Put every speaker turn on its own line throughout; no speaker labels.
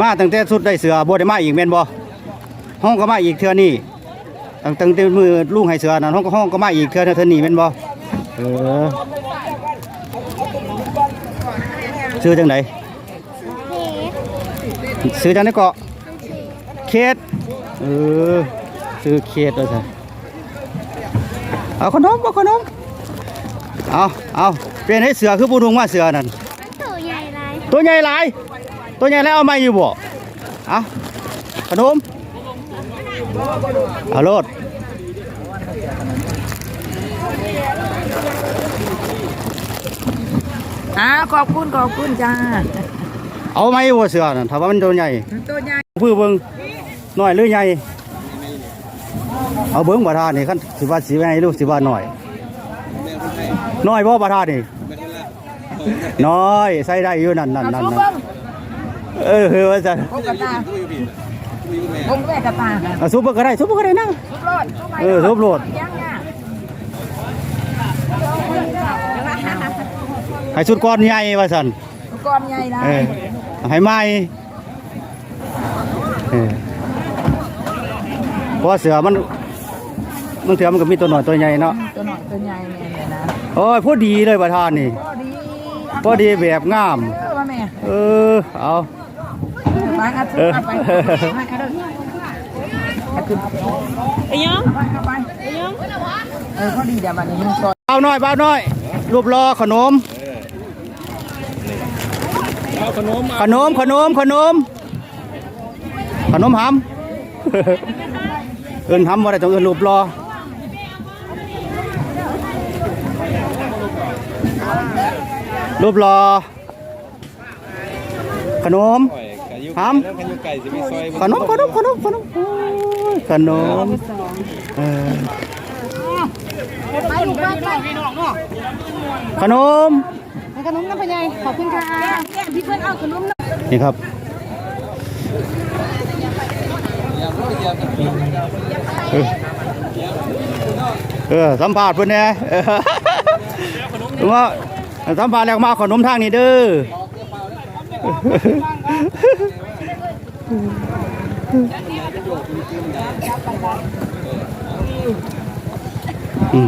มาตั้งแต่สุดได้เสือบ่ได้มาอีกแม่นบ่ห้องก็มาอีกเทื่อนี้ตั้งตั้งแต่มือลุงให้เสือนั่นห้องก็ห้องก็มาอีกเทื่อเทื่อนี้แม่นบ่เออซื้อจังไดซื้อจังไดเกาะเขตเออซื้อเขตว่าซั่นเอาขนมเอาขนมเอาเอาเป็นให้เสือคือผู้ดุงมาเสือนั่น
ตัวใหญ่ไร
ตัวใหญ่หลาย ตัวใหญ่แล้วเอามาอยู่บ่เอาขนมเอาโลด
อ่าขอบคุณขอบคุณจ้า
เอาไหมบ่เสือนั่นถ้าว่ามันตัวใหญ่
ตัวใหญ่
พื้อเบิ่งน้อยหรือใหญ่ เอาเบิ่งบ่ทานนี่คันสิว่าสิว่าให้ลูกสิว่าน้อย น้อยบ่บ่ทานนี่น้อยใส่ได้อยู่นั่นนั่นนั่น
ซุป
นั่น
เบิ้ง
เอว่าซั่น
ผมกระตาผมแกระตา
ซุปเบิ่งก็ได้ซุปเบิ่งก็ได้นั่ง
ซุปโลดซุปไป
เออซุปโลด
ยังเนี่ย
ให้สุดก้อนใหญ่ว่าซั่น
ก้อนใหญ่นะ
เออให้ไมเออเพราะเสือมันมันเสือมันก็มีตัวหน่อยตัวใหญ่เนาะ
ตัวหน่อยตัวใหญ่เนี่ยนะ
โอ้ยพูดดีเลยประธานนี่
พอดี
พอดีแบบงาม
เออ
เออ เอา
ไป
เออ
ไปให้กระเด้อเอาขึ้น
ไอ้ยัง
เอาไปเอาไปเออพอดีเดี๋ยวบัดนี้มันก่อน
เบาหน่อยเบาหน่อย รูปรอขนมขนมขนมขนมขนมขนมหำเอินหำว่าได้ต้องเอินรูปรอรูปรอขนม หำขนมขนมขนมขนมโอ้ยขนมเออขนม
ขนมน้ำพญายขอบคุณค่ะพี่เพื่อนเอาขนม
นี่ครับเออสัมภาษณ์เพื่อนแหน่เออว่าสัมภาษณ์แล้วมาเอาขนมทางนี้เด้อ อือ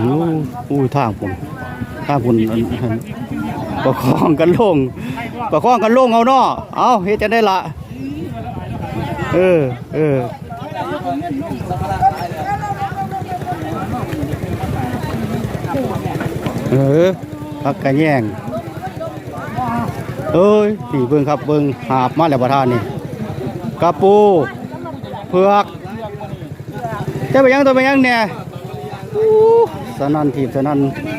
อู้ทางผมทางผมประคองกันลง ประคองกันลงเอาเนาะเอาเฮ็ดจะได้ละเออเออเออพักกันแย่งเอ้ยนี่เบิ่งครับเบิ่งหาบมาแล้วประธานนี่ กระปูเผือกเจ้าไปยังตัวไปยังเนี่ยอู้สนันทีบสนัน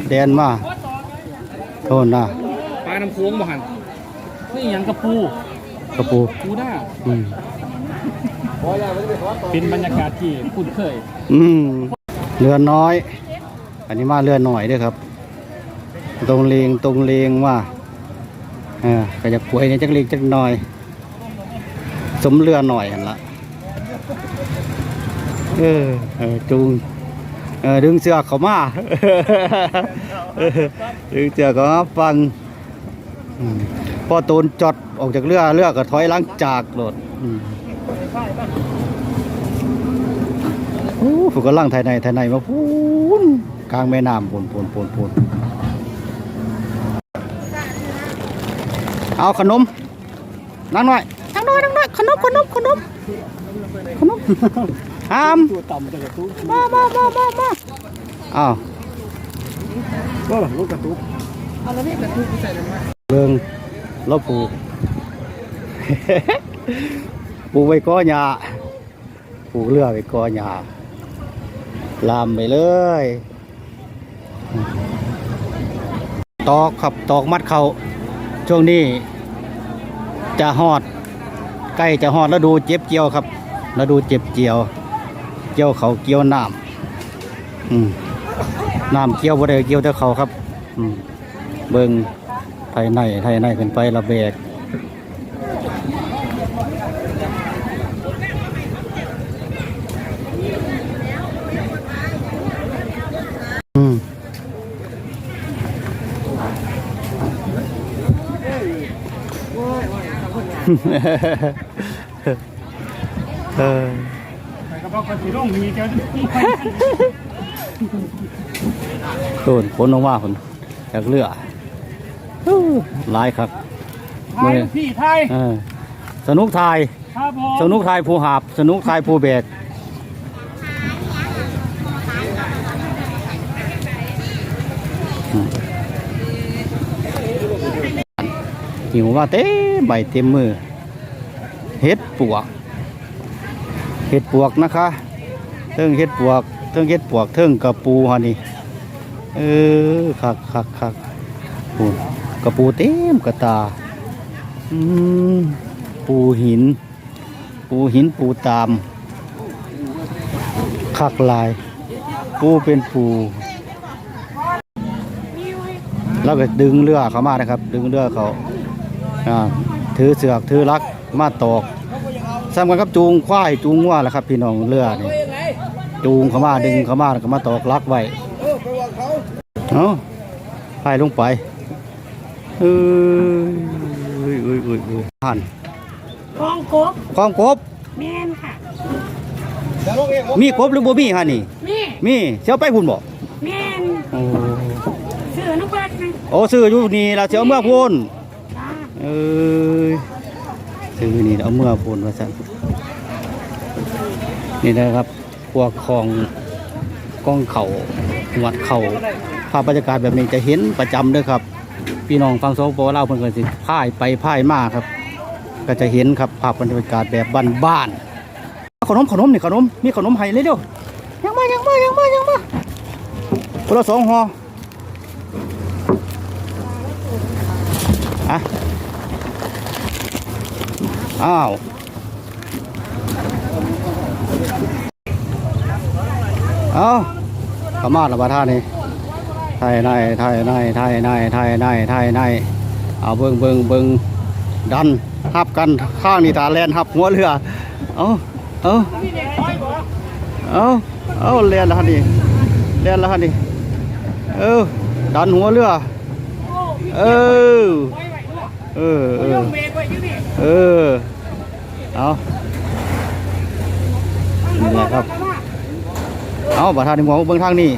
แดนมาโทษนะ
ปลาน้ำโค้งบ่หันนี่หยังกระปู
กระปู
ปูด้า
อืม
เป็นบรรยากาศที่คุ้นเคย
อืมเรือน้อย อันนี้มาเรือหน่อยเด้วยครับ ตรงเลงตรงเลงว่าเออก็จะป่วยเนี่ยจักเล็กจักน้อย สมเรือหน่อยหันละเออเออจูงเออดึงเสือเขามาเออดึงเสือกเขาฟังพอตูนจอดออกจากเรือเรือก็ถอยหลังจากโหลดฝึกกำลังไทยในไทยในมาพูนกลางแม่น้ำปูนปูนปูนปูนเอาขนมนั่งหน่อยนั่งหน่อย นั่งหน่อยขนมขนมขนมขนมห้าม
ตัวต่ำจะกระตุ้น
มามามามามาอ้าว
ก็หลังลูกกระตุ้น
เบิ่งเราปลูกปลูกไว้ก้อหญ้าปลูกเรือไว้ก้อหญ้าลามไปเลย ตอกครับตอกมัดเขาช่วงนี้จะหอด ใกล้จะหอดแล้วดูเจ็บเจียวครับแล้วดูเจ็บเจียวเกี่ยวเขาเกี่ยวน้ำอืมน้ำเกี่ยวบ่ได้เกี่ยวแต่เขาครับ อืมเบิงไทยในไทยในขึ้นไประเบก เออ
กระเพาะกระสีร่งมีเจ้า
โดนผลออกมาคนจากเรือหลายครับ
ไทยพี่ไทย
สนุกไทยสนุกไทยผู้หาบ สนุกไทยผู้แบกหิวว่าเต็ม ใบเต็มมือ เห็ดปวก เห็ดปวกนะคะเทิงเห็ดปวกเทิงเห็ดปวกเทิงกระปูฮะนี่ เออคักคักคักปูกระปูเต็มกระตา อืมปูหิน ปูหินปูตาม คักลาย ปูเป็นปูแล้วก็ดึงเรือเขามานะครับ ดึงเรือเขาอ่า ถือเสือกถือลักมาตอกสำคัญกับจูงควายจูงวัวแหละครับ พี่น้องเรือนี่จูงเขามาดึงเขามาแล้วก็มาตอกลักไว้เอาพายลงไปเอ้ยเอ้ยเอ้ยเอ้ยเอ้ยผ่าน
กองกบ
คลองกบ
แม่นค่ะ
มีกบหรือบ่มีฮะนี่
นี่
มีเสียวไปพุ่นบ่
แม่น
โอ้
เสือน้ำเบิด
โอ้ซื้ออยู่นี่ล่ะเสียวเมื่อพุ่นเอ้ย ซื้อนี่เอาเมื่อพุ่นว่าซั่นนี่นะครับพวกของก้องเขาหวดเขาภาพบรรยากาศแบบนี้จะเห็นประจำด้อครับ พี่น้องฟังโซโปเล่าเพิ่นก็สิพายไปพายมาครับ ก็จะเห็นครับภาพบรรยากาศแบบบ้านๆขนมขนมนี่ขนมมีขนมให้เลยเด้อยังมายังมายังมายังมาคนละสองห่ออะ อ้าว เอาขมาดละบาท่านี่ไทยในไทยในไทยในไทยในไทยในเอาเบิงเบิงเบิงดันทับกันข้างนี่ตาแลนทับหัวเรือ เอาเอาเอาเอาแลนแล้วฮะนี่แลนแล้วฮะนี่เออดันหัวเรือ เออ เออเออ เออ เอานี่แหละครับ เอาบัตรทางหมองเบื้องทางนี่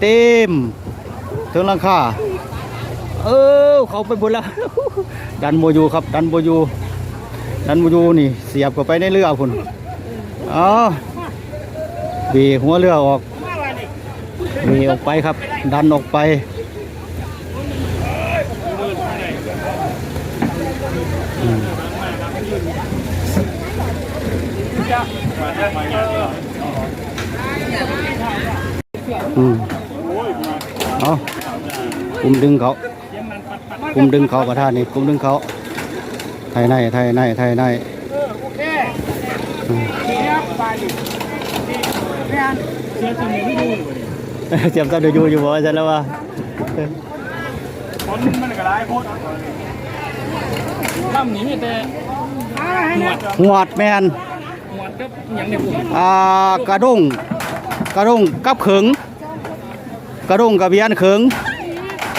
เต็มเถึงลังคาเออเขาไปบนแล้ว ดันโมยูครับ ดันโมยูดันโมยูนี่ เสียบเข้าไปในเรือคุณเอาบีหัวเรือออกบีออกไปครับ ดันออกไป อืมเอาคุมดึงเขาคุมดึงเขาประธานนี่คุมดึงเขาไทยในไทยในไทยใน
โอเคเนี่ยไปดิเนี่ยเสื้อตัวนี้ไม่ดูเลย
เจียมตันอยู่อยู่บ่อาจารย์แล้วว่า
คนมันก็ได้โคตรลำนี้มีแต่หนวด
หวดแมน
หนวด กับอย่างในปุ่ม
อ่ากระด้งกระด้งกับเขิงกระด้งกับเบียนเขิง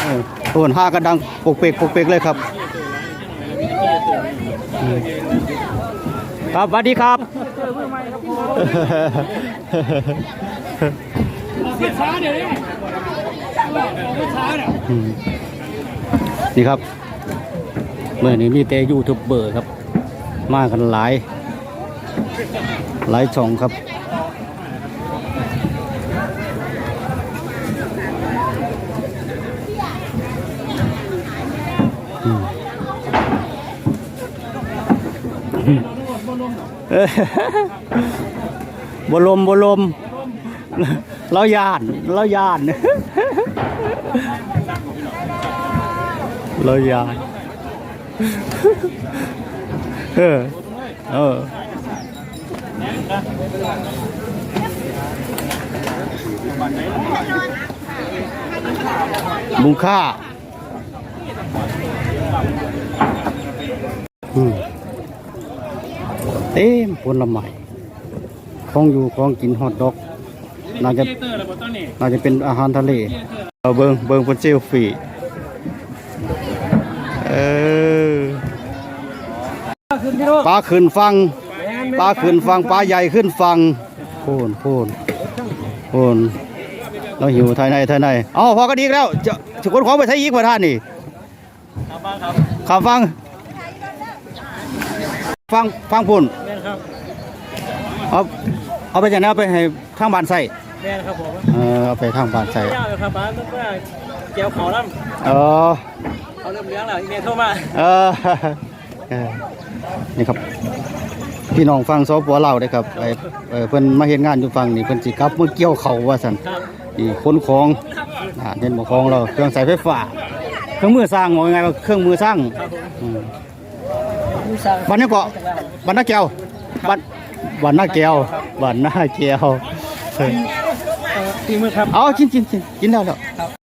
เออโหนห้ากระดังปกเปกปกเปกเลยครับอืมครับสวัสดีครับ
เสื้อช้าเดี๋ยวนี้เสื้อช้าเนี่ย
อืมนี่ครับเมื่อนี้มีแต่ยูทูบเบอร์ครับ มากันหลาย หลายช่องครับ บลมบลมเรายานเรายานเรายานเออเออ บุงค่าอืมเต็มผลไม้ของอยู่ของกินฮอตดอกน่าจะ
เจเตอร์อะไรบนต้นนี่
น่าจะเป็นอาหารทะเลเอาเบิงเบิงเป็นเซลฟี่เออ
พี่น้อง
ปลาขึ้นฟัง
แม่น
ปลาขึ้นฟังปลาใหญ่ขึ้นฟังพูนพูนพูนเราหิวไทยในไทยในเอ๋อพอก็ดีแล้วจะจะคนของไปใช้อีกประท่านนี่ขับฟังฟังฟังพุ่น
แม่นครับ
เอาเอาไปจากนั้นเอาไปให้ทางบ้านใส่
แม่นครับผม
เออเอาไปทางบ้านใส่
เจ้าอยู่ครับบ้านต้องว่าเจียวเขาล่
เออำ
เขาเริ่มเลี้ยงแล้วอีเมลโทรมา
เออเออนี่ครับ พี่น้องฟังซอปัวเราได้อครับไอ้เอ่อเพิ่นมาเฮ็ดงานอยู่ฟังนี่เพิ่นสิกลับมือเกี่ยวเขาว่าซั่น
ครับ
นี่ขนของอ่าเด่นบ่ของเราเครื่องใส่ไฟฟ้า เครื่องมือสร้างว่าไงว่าเครื่องมือสร้าง
ครับผม
อืม
ผู้สร้าง
บ้านนี้เกาะบ้านนาแก้วบ้านบ้านนาแก้วบ้านนาแก้วเฮ้ย
ตีมือครับ
เอากินกินกินกินได้แล้ว